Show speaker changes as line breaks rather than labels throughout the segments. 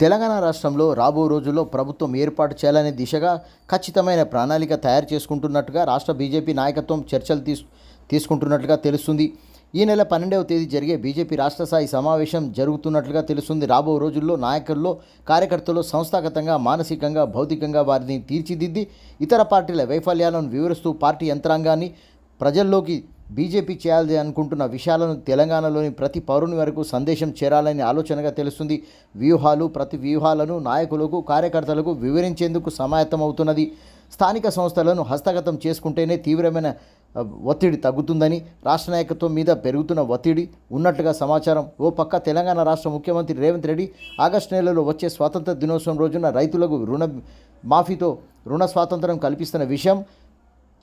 తెలంగాణ రాష్ట్రంలో రాబో రోజుల్లో ప్రభుత్వం ఏర్పాటు చేయాలనే దిశగా ఖచ్చితమైన ప్రణాళిక తయారు చేసుకుంటున్నట్టుగా రాష్ట్ర బీజేపీ నాయకత్వం చర్చలు తీసు తీసుకుంటున్నట్లుగా తెలుస్తుంది. ఈ నెల పన్నెండవ తేదీ జరిగే బీజేపీ రాష్ట్ర స్థాయి సమావేశం జరుగుతున్నట్లుగా తెలుస్తుంది. రాబో రోజుల్లో నాయకుల్లో కార్యకర్తలు సంస్థాగతంగా మానసికంగా భౌతికంగా వారిని తీర్చిదిద్ది ఇతర పార్టీల వైఫల్యాలను వివరిస్తూ పార్టీ యంత్రాంగాన్ని ప్రజల్లోకి బీజేపీ చేయాలి అనుకుంటున్న విషయాలను తెలంగాణలోని ప్రతి పౌరుని వరకు సందేశం చేరాలని ఆలోచనగా తెలుస్తుంది. వ్యూహాలు ప్రతి వ్యూహాలను నాయకులకు కార్యకర్తలకు వివరించేందుకు సమాయత్తమవుతున్నది స్థానిక సంస్థలను హస్తగతం చేసుకుంటేనే తీవ్రమైన ఒత్తిడి తగ్గుతుందని రాష్ట్ర నాయకత్వం మీద పెరుగుతున్న ఒత్తిడి ఉన్నట్లుగా సమాచారం. ఓ పక్క తెలంగాణ రాష్ట్ర ముఖ్యమంత్రి రేవంత్ రెడ్డి ఆగస్టు నెలలో వచ్చే స్వాతంత్ర దినోత్సవం రోజున రైతులకు రుణ మాఫీతో రుణ స్వాతంత్రం కల్పిస్తున్న విషయం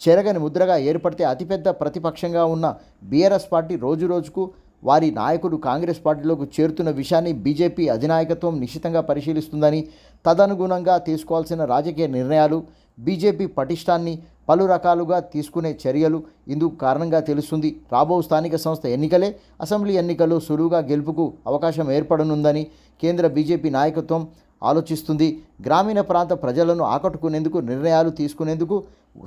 చెరగని ముద్రగా ఏర్పడితే అతిపెద్ద ప్రతిపక్షంగా ఉన్న బీఆర్ఎస్ పార్టీ రోజురోజుకు వారి నాయకుడు కాంగ్రెస్ పార్టీలోకి చేరుతున్న విషయాన్ని బీజేపీ అధినాయకత్వం నిశ్చితంగా పరిశీలిస్తుందని తదనుగుణంగా తీసుకోవాల్సిన రాజకీయ నిర్ణయాలు బీజేపీ పటిష్టాన్ని పలు రకాలుగా తీసుకునే చర్యలు ఇందుకు కారణంగా తెలుస్తుంది. రాబో స్థానిక సంస్థ ఎన్నికలే అసెంబ్లీ ఎన్నికల్లో సులువుగా గెలుపుకు అవకాశం ఏర్పడనుందని కేంద్ర బీజేపీ నాయకత్వం ఆలోచిస్తుంది. గ్రామీణ ప్రాంత ప్రజలను ఆకట్టుకునేందుకు నిర్ణయాలు తీసుకునేందుకు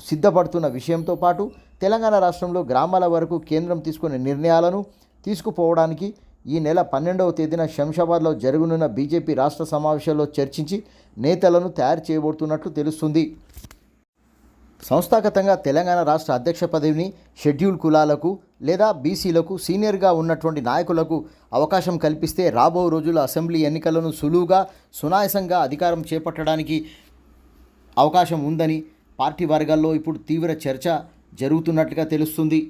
సిద్ధపడుతున్న విషయంతో పాటు తెలంగాణ రాష్ట్రంలో గ్రామాల వరకు కేంద్రం తీసుకునే నిర్ణయాలను తీసుకుపోవడానికి ఈ నెల పన్నెండవ తేదీన శంషాబాద్లో జరగనున్న బీజేపీ రాష్ట్ర సమావేశంలో చర్చించి నేతలను తయారు చేయబోతున్నట్లు తెలుస్తుంది. సంస్థాగతంగా తెలంగాణ రాష్ట్ర అధ్యక్ష పదవిని షెడ్యూల్ కులాలకు లేదా బీసీలకు సీనియర్గా ఉన్నటువంటి నాయకులకు అవకాశం కల్పిస్తే రాబో రోజుల అసెంబ్లీ ఎన్నికలను సులువుగా సునాయసంగా అధికారం చేపట్టడానికి అవకాశం ఉందని పార్టీ వర్గాల్లో ఇప్పుడు తీవ్ర చర్చ జరుగుతున్నట్లుగా తెలుస్తుంది.